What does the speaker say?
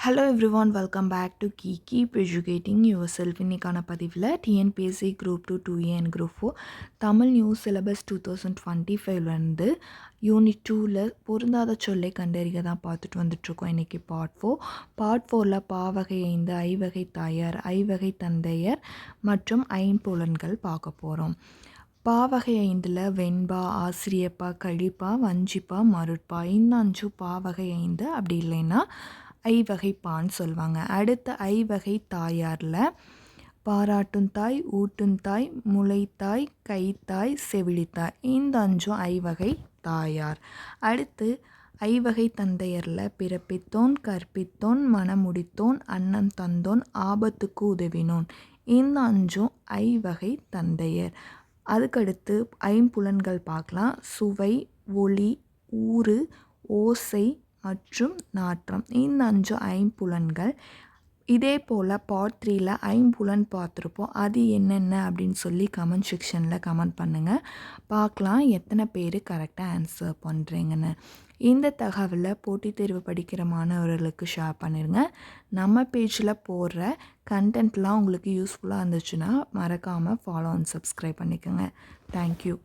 Hello everyone welcome back to key keep educating yourself இன்னைக்கான பதிவில் TNPSC group two two A and group four Tamil news syllabus two thousand twenty ஃபைவ்லேருந்து unit டூவில் பொருந்தாத சொல்லை கண்டறிய தான் பார்த்துட்டு வந்துட்ருக்கோம் இன்றைக்கி பார்ட் ஃபோர் பார்ட் ஃபோரில் பாவகை ஐந்து ஐவகை தாயார் ஐவகை தந்தையர் மற்றும் ஐம்புலன்கள் பார்க்க போகிறோம் பாவகை ஐந்தில் வெண்பா ஆசிரியப்பா கழிப்பா வஞ்சிப்பா மருட்பா இந்த அஞ்சு பாவகை ஐந்து அப்படி இல்லைன்னா ஐவகைப்பான்னு சொல்லுவாங்க அடுத்த ஐவகை தாயாரில் பாராட்டும் தாய் ஊட்டும் தாய் முளைத்தாய் கைத்தாய் செவிலித்தாய். இந்த அஞ்சும் ஐவகை தாயார். அடுத்து ஐவகை தந்தையரில் பிறப்பித்தோன் கற்பித்தோன் மனமுடித்தோன் அன்னம் தந்தோன் ஆபத்துக்கு உதவினோன். இந்த அஞ்சும் ஐவகை தந்தையர். அதுக்கடுத்து ஐம்புலன்கள் பார்க்கலாம். சுவை ஒளி ஊறு ஓசை மற்றும் நாற்றம். இந்த அஞ்சு ஐம்புலன்கள் இதே போல் பார்ட் த்ரீயில் ஐம்புலன் பார்த்துருப்போம். அது என்னென்ன அப்படின்னு சொல்லி கமெண்ட் செக்ஷனில் கமெண்ட் பண்ணுங்கள் பார்க்கலாம் எத்தனை பேர் கரெக்டாக ஆன்சர் பண்ணுறீங்கன்னு இந்த தகவலை போட்டித் தேர்வு படிக்கிற மாணவர்களுக்கு ஷேர் பண்ணிடுங்க நம்ம பேஜில் போடுற கண்டென்ட்லாம் உங்களுக்கு யூஸ்ஃபுல்லாக இருந்துச்சுன்னா மறக்காமல் ஃபாலோ அண்ட் சப்ஸ்கிரைப் பண்ணிக்கோங்க. Thank you